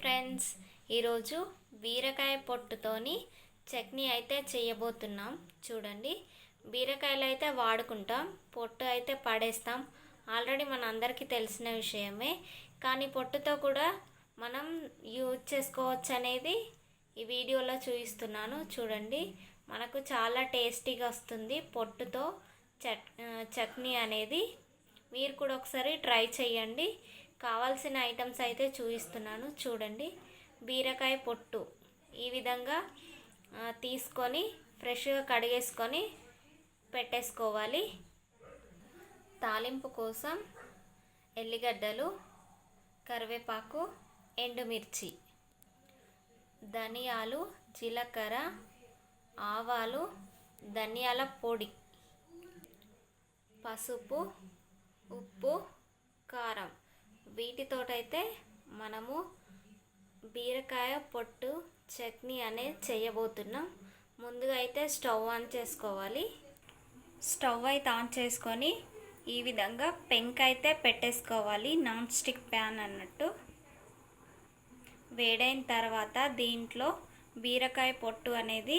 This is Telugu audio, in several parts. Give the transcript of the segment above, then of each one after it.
ఫ్రెండ్స్ ఈరోజు బీరకాయ పొట్టుతోని చట్నీ అయితే చేయబోతున్నాం. చూడండి బీరకాయలు అయితే వాడుకుంటాం పొట్టు అయితే పడేస్తాం. ఆల్రెడీ మన అందరికీ తెలిసిన విషయమే. కానీ పొట్టుతో కూడా మనం యూజ్ చేసుకోవచ్చు అనేది ఈ వీడియోలో చూపిస్తున్నాను. చూడండి మనకు చాలా టేస్టీగా వస్తుంది పొట్టుతో చట్ చట్నీ అనేది. మీరు కూడా ఒకసారి ట్రై చేయండి. కావాల్సిన ఐటమ్స్ అయితే చూపిస్తున్నాను. చూడండి. బీరకాయ పొట్టు. ఈ విధంగా తీసుకొని ఫ్రెష్గా కడిగేసుకొని పెట్టేసుకోవాలి. తాలింపు కోసం ఎల్లిగడ్డలు కరివేపాకు ఎండుమిర్చి ధనియాలు జీలకర్ర ఆవాలు ధనియాల పొడి పసుపు ఉప్పు కారం. వీటితోటైతే మనము బీరకాయ పొట్టు చట్నీ అనేది చేయబోతున్నాం. ముందుగా అయితే స్టవ్ ఆన్ చేసుకోవాలి. స్టవ్ అయితే ఆన్ చేసుకొని ఈ విధంగా పెంక అయితే పెట్టేసుకోవాలి. నాన్ స్టిక్ ప్యాన్ అన్నట్టు. వేడైన తర్వాత దీంట్లో బీరకాయ పొట్టు అనేది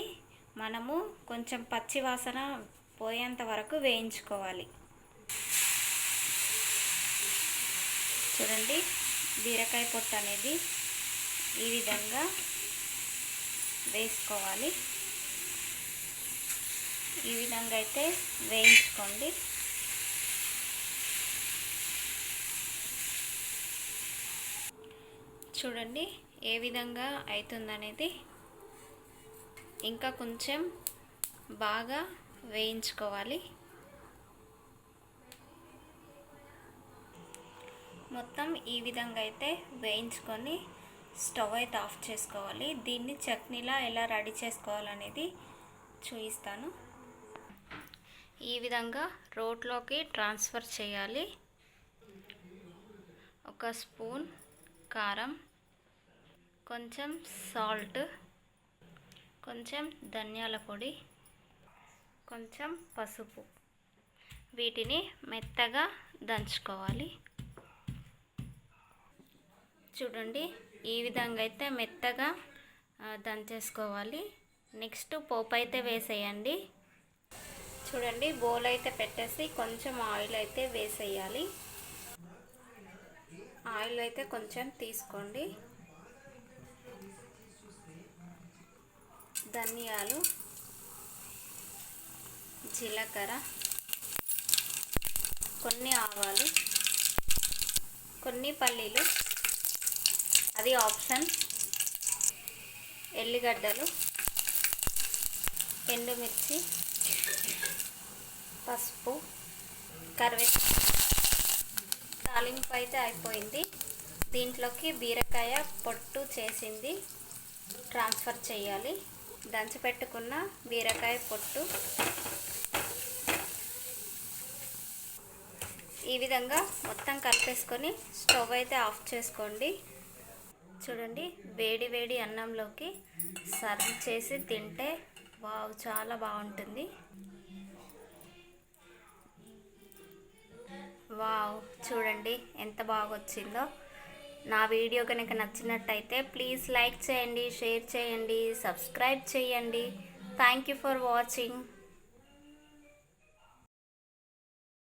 మనము కొంచెం పచ్చివాసన పోయేంత వరకు వేయించుకోవాలి. చూడండి బీరకాయ పొట్టు అనేది ఈ విధంగా వేసుకోవాలి. ఈ విధంగా అయితే వేయించుకోండి. చూడండి ఏ విధంగా అవుతుందనేది ఇంకా కొంచెం బాగా వేయించుకోవాలి. మొత్తం ఈ విధంగా అయితే వేయించుకొని స్టవ్ అయితే ఆఫ్ చేసుకోవాలి. దీన్ని చట్నీలా ఎలా రెడీ చేసుకోవాలనేది చూపిస్తాను ఈ విధంగా రోట్లోకి ట్రాన్స్ఫర్ చేయాలి. ఒక స్పూన్ కారం కొంచెం సాల్ట్ కొంచెం ధనియాల పొడి కొంచెం పసుపు. వీటిని మెత్తగా దంచుకోవాలి. చూడండి. ఈ విధంగా అయితే మెత్తగా దంచేసుకోవాలి నెక్స్ట్ పోపు అయితే వేసేయండి. చూడండి బౌల్ అయితే పెట్టేసి కొంచెం ఆయిల్ అయితే వేసేయాలి. ఆయిల్ అయితే కొంచెం తీసుకోండి. ధనియాలు జీలకర్ర కొన్ని ఆవాలు కొన్ని పల్లీలు అది ఆప్షన్. ఎల్లిగడ్డలు ఎండుమిర్చి పసుపు కరివేపాకు తాలింపు అయితే అయిపోయింది. దీంట్లోకి బీరకాయ పొట్టు చేసింది. ట్రాన్స్ఫర్ చేయాలి. దంచిపెట్టుకున్న బీరకాయ పొట్టు. ఈ విధంగా మొత్తం కలిపేసుకొని స్టవ్ అయితే ఆఫ్ చేసుకోండి. చూడండి వేడి వేడి అన్నంలోకి సర్వ్ చేసి తింటే వావ్ చాలా బాగుంటుంది. వావ్ చూడండి ఎంత బాగా వచ్చిందో నా వీడియో కనుక నచ్చినట్టయితే ప్లీజ్ లైక్ చేయండి షేర్ చేయండి సబ్స్క్రైబ్ చేయండి. Thank you for watching.